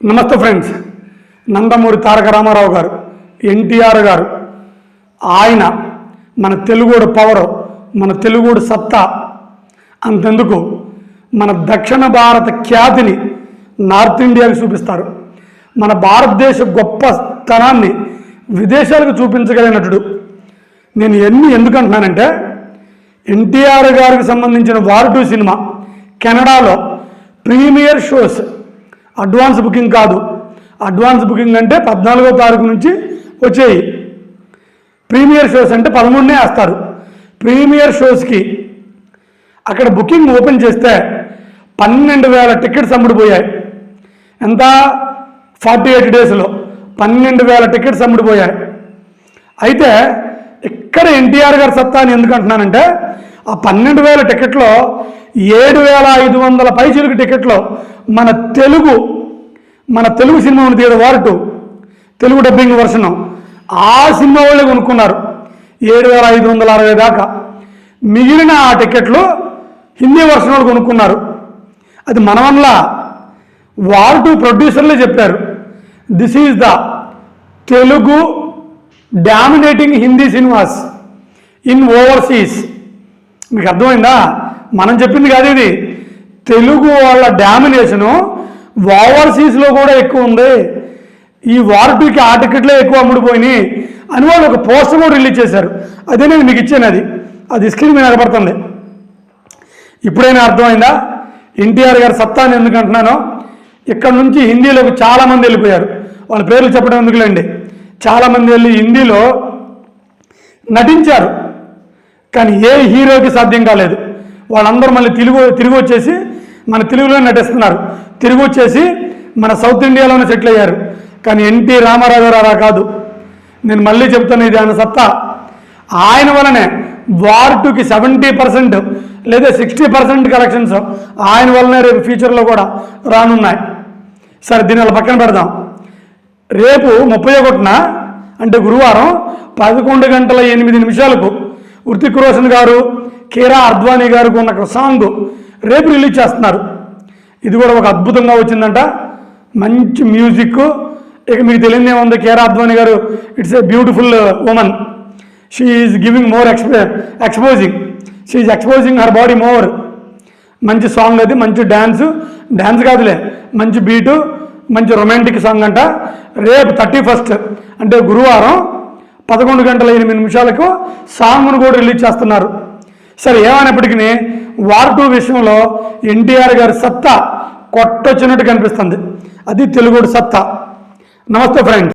నమస్తే ఫ్రెండ్స్. నందమూరి తారక రామారావు గారు ఎన్టీఆర్ గారు ఆయన మన తెలుగుడు పవర్ మన తెలుగుడు సత్తా అంతెందుకు మన దక్షిణ భారత ఖ్యాతిని నార్త్ ఇండియాకి చూపిస్తారు. మన భారతదేశ గొప్పతనాన్ని విదేశాలకు చూపించగలిగిన నటుడు నేను ఎన్ని ఎందుకంటున్నానంటే ఎన్టీఆర్ గారికి సంబంధించిన వార్ టూ సినిమా కెనడాలో ప్రీమియర్ షోస్ అడ్వాన్స్ బుకింగ్ కాదు. అడ్వాన్స్ బుకింగ్ అంటే పద్నాలుగో తారీఖు నుంచి వచ్చేయి. ప్రీమియర్ షోస్ అంటే పదమూడునే వేస్తారు. ప్రీమియర్ షోస్కి అక్కడ బుకింగ్ ఓపెన్ చేస్తే పన్నెండు వేల టికెట్స్ అమ్ముడుపోయాయి. ఎంత? ఫార్టీ ఎయిట్ డేస్లో పన్నెండు వేల టికెట్స్ అమ్ముడుపోయాయి. అయితే ఇక్కడ ఎన్టీఆర్ గారి సత్తా అని ఎందుకు అంటున్నానంటే ఆ పన్నెండు వేల టికెట్లో ఏడు వేల ఐదు వందల పైచిలుకు టికెట్లో మన తెలుగు మన తెలుగు సినిమాను తీయడం కదా వారు తెలుగు డబ్బింగ్ వర్షన్ ఆ సినిమా వాళ్ళే కొనుక్కున్నారు. ఏడు వేల ఐదు వందల అరవై దాకా. మిగిలిన ఆ టికెట్లు హిందీ వర్షన్ వాళ్ళు కొనుక్కున్నారు. అది మన వల్ల వార్ ప్రొడ్యూసర్లే చెప్పారు. This is the Telugu dominating Hindi cinemas in overseas మీకు అర్థమైందా? మనం చెప్పింది కాదు ఇది. తెలుగు వాళ్ళ డామినేషను ఓవర్సీస్లో కూడా ఎక్కువ ఉంది. ఈ వార్ ఆ టికెట్లే ఎక్కువ అమ్ముడుపోయినాయి. అని వాళ్ళు ఒక పోస్టర్ కూడా రిలీజ్ చేశారు. అదే నేను మీకు ఇచ్చాను అది. అది స్క్రీన్ మీద కనబడుతుంది. ఇప్పుడైనా అర్థమైందా? ఎన్టీఆర్ గారి సత్తాని ఎందుకంటున్నాను ఇక్కడ నుంచి హిందీలోకి చాలామంది వెళ్ళిపోయారు. వాళ్ళ పేర్లు చెప్పడం ఎందుకులేండి? చాలామంది వెళ్ళి హిందీలో నటించారు. కానీ ఏ హీరోకి సాధ్యం కాలేదు. వాళ్ళందరూ మళ్ళీ తెలుగు తిరిగి వచ్చేసి మన తెలుగులో నటిస్తున్నారు. తిరిగి వచ్చేసి మన సౌత్ ఇండియాలోనే సెటిల్ అయ్యారు. కానీ ఎన్టీ రామారావు గారు అలా కాదు. నేను మళ్ళీ చెప్తాను ఇది ఆయన సత్తా. ఆయన వలనే వార్ టూకి సెవెంటీ పర్సెంట్ లేదా సిక్స్టీ పర్సెంట్ కలెక్షన్స్ ఆయన వలనే రేపు ఫ్యూచర్లో కూడా రానున్నాయి. సరే దీని పక్కన పెడదాం. రేపు ముప్పై ఒకటిన అంటే గురువారం పదకొండు గంటల ఎనిమిది నిమిషాలకు హృతిక్ రోషన్ గారు కేరా అద్వానీ గారికి ఉన్న ఒక సాంగ్ రేపు రిలీజ్ చేస్తున్నారు. ఇది కూడా ఒక అద్భుతంగా వచ్చిందంట. మంచి మ్యూజిక్. ఇక మీకు తెలియదే ఉంది కేరా అద్వానీ గారు it's a beautiful woman she is giving more expo exposing she is exposing her body more మంచి సాంగ్ అది మంచి డ్యాన్స్ డ్యాన్స్ కాదులే మంచి బీటు మంచి రొమాంటిక్ సాంగ్ అంట. రేపు థర్టీ ఫస్ట్ అంటే గురువారం పదకొండు గంటల ఎనిమిది నిమిషాలకు సాంగ్ను కూడా రిలీజ్ చేస్తున్నారు. సరే ఏమైనప్పటికీ వార్ టూ విషయంలో ఎన్టీఆర్ గారి సత్తా కొట్టొచ్చినట్టు కనిపిస్తుంది. అది తెలుగుడు సత్తా. నమస్తే ఫ్రెండ్స్.